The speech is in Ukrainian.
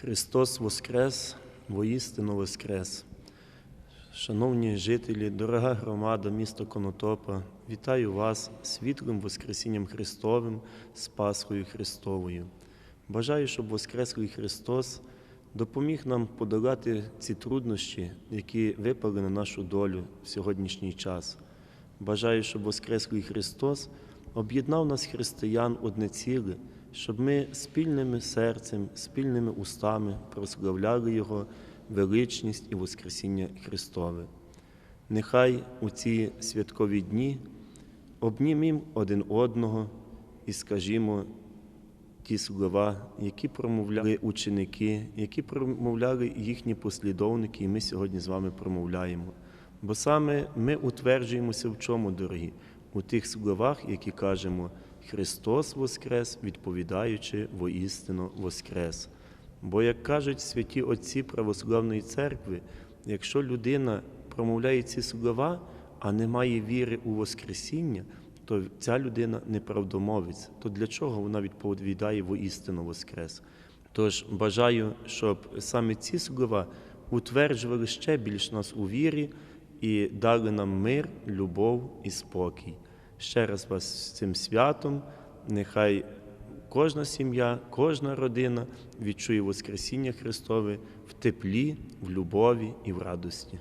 Христос Воскрес, воістину Воскрес. Шановні жителі, дорога громада міста Конотопа, вітаю вас світлим Воскресінням Христовим, з Пасхою Христовою. Бажаю, щоб Воскреслий Христос допоміг нам подолати ці труднощі, які випали на нашу долю в сьогоднішній час. Бажаю, щоб Воскреслий Христос об'єднав нас, християн, одне ціле, щоб ми спільним серцем, спільними устами прославляли Його величність і Воскресіння Христове. Нехай у ці святкові дні обнімім один одного і скажімо ті слова, які промовляли ученики, які промовляли їхні послідовники, і ми сьогодні з вами промовляємо. Бо саме ми утверджуємося в чому, дорогі? У тих словах, які кажемо Христос Воскрес, відповідаючи воістину Воскрес. Бо, як кажуть святі Отці Православної церкви, якщо людина промовляє ці слова, а не має віри у Воскресіння, то ця людина неправдомовець. То для чого вона відповідає воістину Воскрес? Тож бажаю, щоб саме ці слова утверджували ще більш нас у вірі і дали нам мир, любов і спокій. Ще раз вас з цим святом. Нехай кожна сім'я, кожна родина відчує Воскресіння Христове в теплі, в любові і в радості.